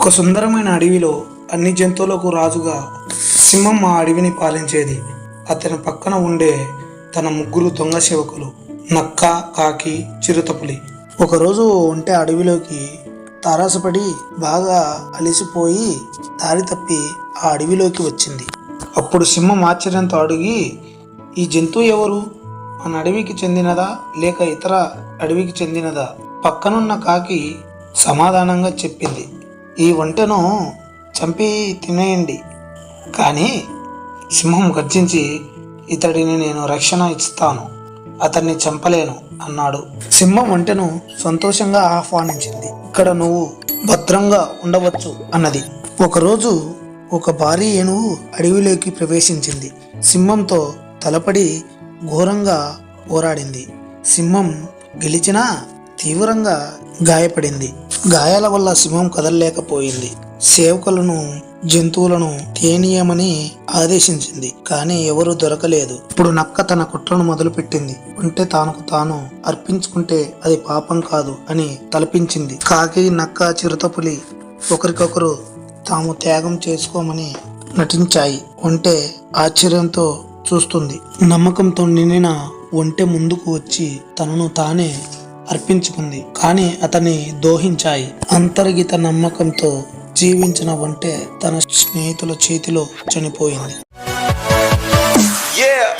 ఒక సుందరమైన అడవిలో అన్ని జంతువులకు రాజుగా సింహం ఆ అడవిని పాలించేది. అతని పక్కన ఉండే తన ముగ్గురు దొంగ సేవకులు నక్క కాకి చిరుతపులి. ఒకరోజు ఉంటే అడవిలోకి తారాసపడి బాగా అలిసిపోయి దారి తప్పి ఆ అడవిలోకి వచ్చింది. అప్పుడు సింహం ఆశ్చర్యంతో అడిగి ఈ జంతువు ఎవరు? మన అడవికి చెందినదా? లేక ఇతర అడవికి చెందినదా? పక్కనున్న కాకి సమాధానంగా చెప్పింది. ఈ వంటను చంపి తినేయండి. కానీ సింహం గర్జించి ఇతడిని నేను రక్షణ ఇస్తాను. అతన్ని చంపలేను అన్నాడు. సింహం వంటను సంతోషంగా ఆహ్వానించింది. ఇక్కడ నువ్వు భద్రంగా ఉండవచ్చు అన్నది. ఒకరోజు ఒక భారీ ఏనుగు అడవిలోకి ప్రవేశించింది. సింహంతో తలపడి ఘోరంగా పోరాడింది. సింహం గెలిచినా తీవ్రంగా గాయపడింది. గాయాల వల్ల సింహం కదలలేకపోయింది. సేవకులను జంతువులను తేనీయమని ఆదేశించింది కానీ ఎవరూ దొరకలేదు. ఇప్పుడు నక్క తన కుట్రను మొదలుపెట్టింది. ఉంటే తానుకు తాను అర్పించుకుంటే అది పాపం కాదు అని తలపించింది. కాకి నక్క చిరుతపులి ఒకరికొకరు తాము త్యాగం చేసుకోమని నటించాయి. ఒంటే ఆశ్చర్యంతో చూస్తుంది. నమ్మకంతో నిండిన ఒంటె ముందుకు వచ్చి తనను తానే అర్పించుకుంది. కానీ అతన్ని దోహించాయి. అంతర్గిత నమ్మకంతో జీవించిన వంటే తన స్నేహితుల చేతిలో చనిపోయింది. Yeah.